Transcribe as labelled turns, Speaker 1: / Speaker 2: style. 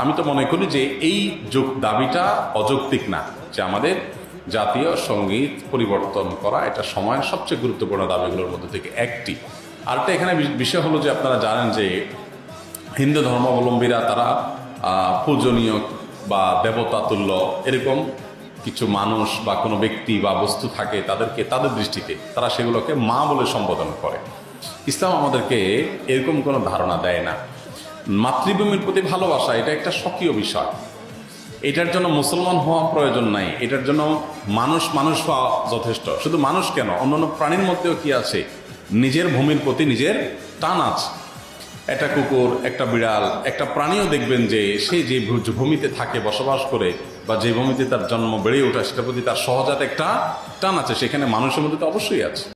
Speaker 1: আমি তো মনে করি যে এই যোগ দাবিটা অযৌক্তিক না, যে আমাদের জাতীয় সংগীত পরিবর্তন করা এটা সময়ের সবচেয়ে গুরুত্বপূর্ণ দাবিগুলোর মধ্যে থেকে একটি। আরেকটা এখানে বিষয় হলো যে আপনারা জানেন যে হিন্দু ধর্মাবলম্বীরা তারা পূজনীয় বা দেবতা তুল্য এরকম কিছু মানুষ বা কোনো ব্যক্তি বা বস্তু থাকে তাদেরকে, তাদের দৃষ্টিতে তারা সেগুলোকে মা বলে সম্বোধন করে। ইসলাম আমাদেরকে এরকম কোনো ধারণা দেয় না। মাতৃভূমির প্রতি ভালোবাসা, এটা একটা স্বকীয় বিষয়। এটার জন্য মুসলমান হওয়া প্রয়োজন নাই। এটার জন্য মানুষ মানুষ হওয়া যথেষ্ট। শুধু মানুষ কেন? অন্যান্য প্রাণীর মধ্যেও কি আছে? নিজের ভূমির প্রতি নিজের টান আছে। একটা কুকুর, একটা বিড়াল, একটা প্রাণীও দেখবেন যে সে যে ভূমিতে থাকে, বসবাস করে বা যে ভূমিতে তার জন্ম বেড়ে ওঠা, সেটার প্রতি তার সহজাত একটা টান আছে। সেখানে মানুষের মধ্যে তো অবশ্যই আছে।